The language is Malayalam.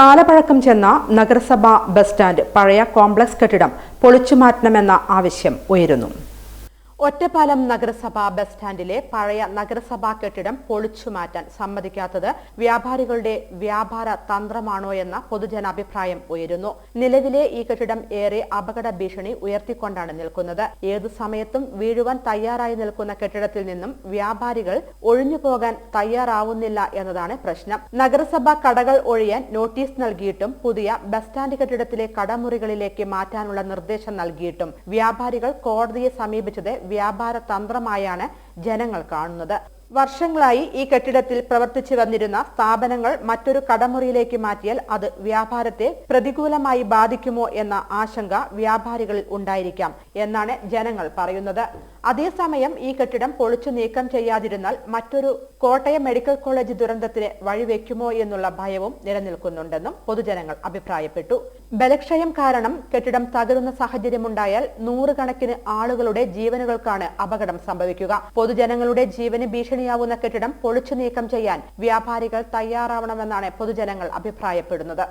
കാലപഴക്കം ചെന്ന നഗരസഭാ ബസ് സ്റ്റാൻഡ് പഴയ കോംപ്ലക്സ് കെട്ടിടം പൊളിച്ചുമാറ്റണമെന്ന ആവശ്യം ഉയരുന്നു. ഒറ്റപ്പാലം നഗരസഭ ബസ് സ്റ്റാൻഡിലെ പഴയ നഗരസഭാ കെട്ടിടം പൊളിച്ചുമാറ്റാൻ സമ്മതിക്കാത്തത് വ്യാപാരികളുടെ വ്യാപാര തന്ത്രമാണോ എന്ന പൊതുജനാഭിപ്രായം ഉയരുന്നു. നിലവിലെ ഈ കെട്ടിടം ഏറെ അപകട ഭീഷണി ഉയർത്തിക്കൊണ്ടാണ് നിൽക്കുന്നത്. ഏതു സമയത്തും വീഴുവാൻ തയ്യാറായി നിൽക്കുന്ന കെട്ടിടത്തിൽ നിന്നും വ്യാപാരികൾ ഒഴിഞ്ഞു പോകാൻ തയ്യാറാവുന്നില്ല എന്നതാണ് പ്രശ്നം. നഗരസഭ കടകൾ ഒഴിയാൻ നോട്ടീസ് നൽകിയിട്ടും പുതിയ ബസ് സ്റ്റാൻഡ് കെട്ടിടത്തിലെ കടമുറികളിലേക്ക് മാറ്റാനുള്ള നിർദ്ദേശം നൽകിയിട്ടും വ്യാപാരികൾ കോടതിയെ സമീപിച്ചത് വ്യാപാര തന്ത്രമായാണ് ജനങ്ങൾ കാണുന്നത്. വർഷങ്ങളായി ഈ കെട്ടിടത്തിൽ പ്രവർത്തിച്ചു വന്നിരുന്ന സ്ഥാപനങ്ങൾ മറ്റൊരു കടമുറിയിലേക്ക് മാറ്റിയാൽ അത് വ്യാപാരത്തെ പ്രതികൂലമായി ബാധിക്കുമോ എന്ന ആശങ്ക വ്യാപാരികളിൽ ഉണ്ടായിരിക്കാം എന്നാണ് ജനങ്ങൾ പറയുന്നത്. അതേസമയം ഈ കെട്ടിടം പൊളിച്ചു നീക്കം ചെയ്യാതിരുന്നാൽ മറ്റൊരു കോട്ടയം മെഡിക്കൽ കോളേജ് ദുരന്തത്തിന് വഴിവെക്കുമോ എന്നുള്ള ഭയവും നിലനിൽക്കുന്നുണ്ടെന്നും പൊതുജനങ്ങൾ അഭിപ്രായപ്പെട്ടു. ബലക്ഷയം കാരണം കെട്ടിടം തകരുന്ന സാഹചര്യമുണ്ടായാൽ നൂറുകണക്കിന് ആളുകളുടെ ജീവനുകൾക്കാണ് അപകടം സംഭവിക്കുക. പൊതുജനങ്ങളുടെ ജീവന് ഭീഷണിയാവുന്ന കെട്ടിടം പൊളിച്ചു നീക്കം ചെയ്യാൻ വ്യാപാരികൾ തയ്യാറാവണമെന്നാണ് പൊതുജനങ്ങൾ അഭിപ്രായപ്പെടുന്നത്.